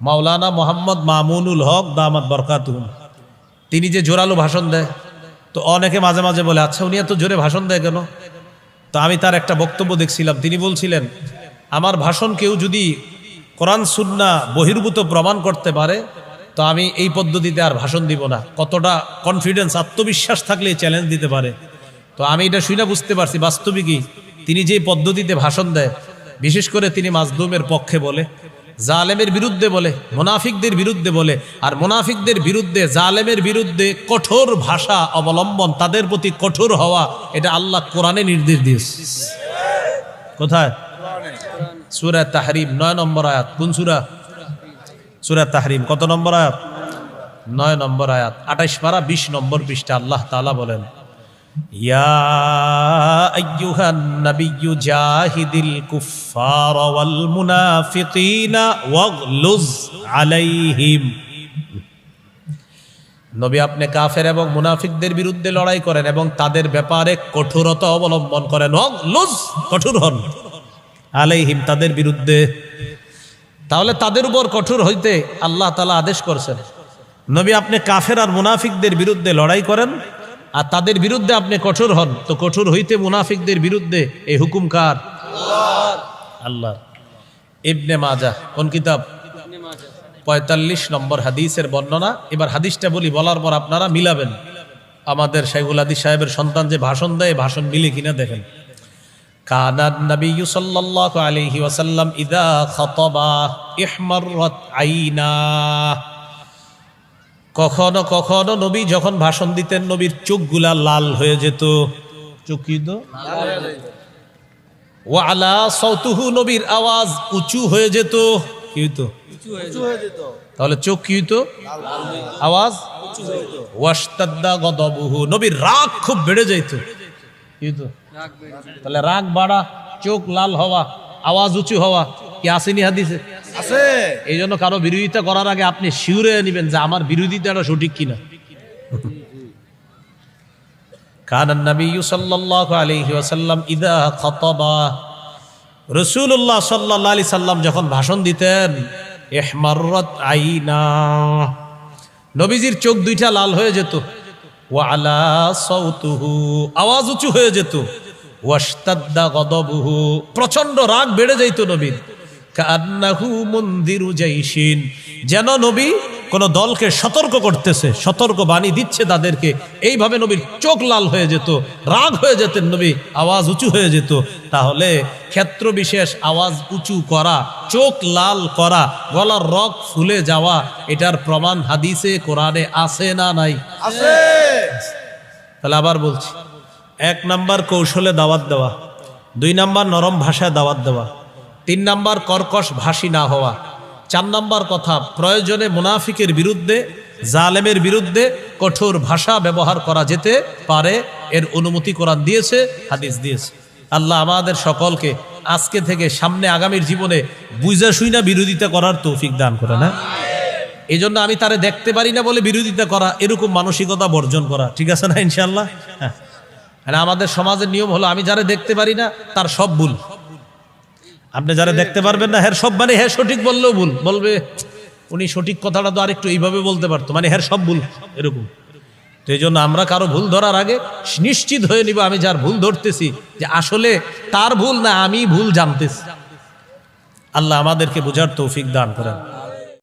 মাওলানা মোহাম্মদ মামুনুল হক দামাত বরকাতুম তিনি যে জোরালো ভাষণ দেয়, তো অনেকে মাঝে মাঝে বলে আচ্ছা উনি এত জোরে ভাষণ দেয় কেন? তো আমি তার একটা বক্তব্য দেখছিলাম। তিনি বলছিলেন, আমার ভাষণ কেউ যদি কোরআন, সুন্না বহির্ভূত প্রমাণ করতে পারে, তো আমি এই পদ্ধতিতে আর ভাষণ দিব না। কতটা কনফিডেন্স আত্মবিশ্বাস থাকলে চ্যালেঞ্জ দিতে পারে? তো আমি এটা শুনে বুঝতে পারছি, বাস্তবিকই তিনি যে পদ্ধতিতে ভাষণ দেয়, বিশেষ করে তিনি মাজলুমের পক্ষে বলে। জালেমের বিরুদ্ধে বলে, মোনাফিকদের বিরুদ্ধে বলে, আর মোনাফিকদের বিরুদ্ধে, জালেমের বিরুদ্ধে কঠোর ভাষা অবলম্বন, তাদের প্রতি কঠোর হওয়া, এটা আল্লাহ কোরআনে নির্দেশ দিয়েছে। কোথায়? সুরা তাহরিম, নয় নম্বর আয়াত, কোন সুরা? সুরা তাহরিম, কত নম্বর আয়াত? নয় নম্বর আয়াত আঠাইশ পারা বিশ নম্বর পৃষ্ঠা আল্লাহ তাআলা বলেন নবী আপনি কাফের এবং মুনাফিকদের বিরুদ্ধে লড়াই করেন এবং তাদের ব্যাপারে কঠোরতা অবলম্বন করেন। কঠোর হন। আলাইহিম, তাদের বিরুদ্ধে। তাহলে তাদের উপর কঠোর হইতে আল্লাহ তালা আদেশ করছেন। নবী আপনি কাফের আর মুনাফিকদের বিরুদ্ধে লড়াই করেন। আর তাদের বিরুদ্ধে আপনি কঠোর হন। তো কঠোর হইতে মুনাফিকদের বিরুদ্ধে এই হুকুম কার? আল্লাহ। ইবনে মাজা কোন কিতাব? পঁয়তাল্লিশ নম্বর হাদিসের বর্ণনা। এবার হাদিসটা বলি, বলার পর আপনারা মিলাবেন। আমাদের সাইবুল আদি সাহেবের সন্তান যে ভাষণ দেয় ভাষণ মিলে কিনা দেখেন। কানাত নবী সাল্লাল্লাহু আলাইহি ওয়াসাল্লাম ইদা খাতাবা ইহমাররাত আইনা। কখনো কখনো নবী যখন ভাষণ দিতেন নবীর চোখগুলা লাল হয়ে যেত। চোখ কি তো? ওয়ালা সৌতুহু নবীর আওয়াজ উঁচু হয়ে যেত। কি হইতো? তাহলে চোখ কি হইতো? আওয়াজ? ওয়াস্তাদ্দা গদবুহু নবীর রাগ খুব বেড়ে যাইত। কি হইতো? তাহলে রাগ বাড়া চোখ লাল হওয়া আওয়াজ উঁচু হওয়া কি আসেনি হাদিসে? আছে। এই জন্য কারও বিরোধিতা করার আগে আপনি শিউরে নেবেন যে আমার বিরোধিতাটা সঠিক কিনা। কান নবী সাল্লাল্লাহু আলাইহি ওয়াসাল্লাম ইদা খাতাবা। রাসূলুল্লাহ সাল্লাল্লাহু আলাইহি সাল্লাম যখন ভাষণ দিতেন, ইহমাররাত আইনা। নবীজির চোখ দুইটা লাল হয়ে যেত। ওয়া আলা সাউতুহু, আওয়াজ উঁচু হয়ে যেত। ওয়াস্তাদ্দা গদবুহু প্রচণ্ড রাগ বেড়ে যাইত নবীর। কান্নাহু মন্দিরু জাইশিন। যেন নবী কোন দলকে সতর্ক করতেছে সতর্ক বাণী দিচ্ছে তাদেরকে। এইভাবে নবীর চোখ লাল হয়ে যেত রাগ হয়ে যেতেন নবী আওয়াজ উঁচু হয়ে যেত। তাহলে ক্ষেত্র বিশেষ আওয়াজ উঁচু করা চোখ লাল করা গলার রক ফুলে যাওয়া এটার প্রমাণ হাদিসে কোরআনে আছে না নাই? আছে। তাহলে আবার বলছি এক নাম্বার কৌশলে দাওয়াত দেওয়া দুই নাম্বার নরম ভাষায় দাওয়াত দেওয়া। তিন নাম্বার কর্কশ ভাষী না হওয়া। চার নাম্বার কথা, প্রয়োজনে মুনাফিকের বিরুদ্ধে, জালেমের বিরুদ্ধে কঠোর ভাষা ব্যবহার করা যেতে পারে, এর অনুমতি কোরআন দিয়েছে, হাদিস দিয়েছে। আল্লাহ আমাদের সকলকে আজকে থেকে সামনে আগামীর জীবনে বুঝা শুইনা বিরোধিতা করার তৌফিক দান করে, না? এই জন্য আমি তারে দেখতে পারি না বলে বিরোধিতা করা, এরকম মানসিকতা বর্জন করা, ঠিক আছে না ইনশাল্লাহ হ্যাঁ। আর আমাদের সমাজের নিয়ম হলো, আমি যারা দেখতে পারি না, তার সব ভুল। আপনি যারা দেখতে পারবেন না হ্যার সব মানে হ্যাঁ সঠিক বললেও ভুল। বলবে, উনি সঠিক কথাটা তো আরেকটু এইভাবে বলতে পারতো। মানে হ্যার সব ভুল, এরকম। তো এই জন্য আমরা কারও ভুল ধরার আগে নিশ্চিত হয়ে নিব আমি যার ভুল ধরতেছি, যে আসলে তার ভুল না আমি ভুল জানতেছি। আল্লাহ আমাদেরকে বোঝার তৌফিক দান করেন।